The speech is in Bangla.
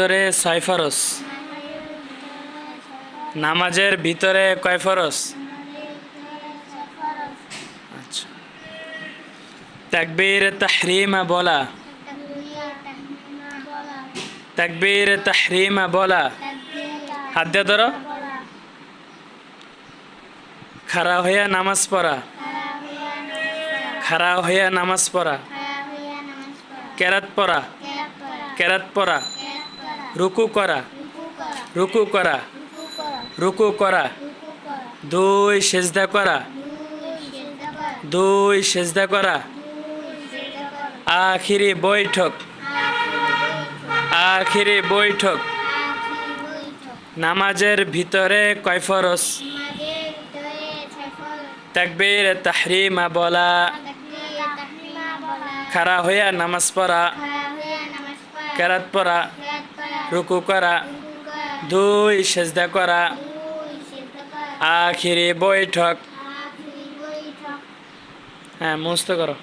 ভিতরে ছয় ফরস নামাজের ভিতরে কয় ফরস আচ্ছা। তাকবীর, তাহরিমা বলা। তাকবীর, তাহরিমা বলা। হাত দিয়ে ধরো। খাড়া হইয়া নামাজ পড়া। খাড়া হইয়া নামাজ পড়া। কেরাত পড়া। কেরাত পড়া। রুকু করা। রুকু করা। রুকু করা। দুই সেজদা করা। দুই সেজদা করা। আখিরি বৈঠক। আখিরি বৈঠক। নামাজের ভিতরে কয় ফরস তাকবীর, তাহরিমা, বলা। খাড়া হইয়া নামাজ পড়া। কেরাত পড়া। রুকু করা দুই সেজদা করা আখিরি বৈঠক। হ্যাঁ মস্ত করো।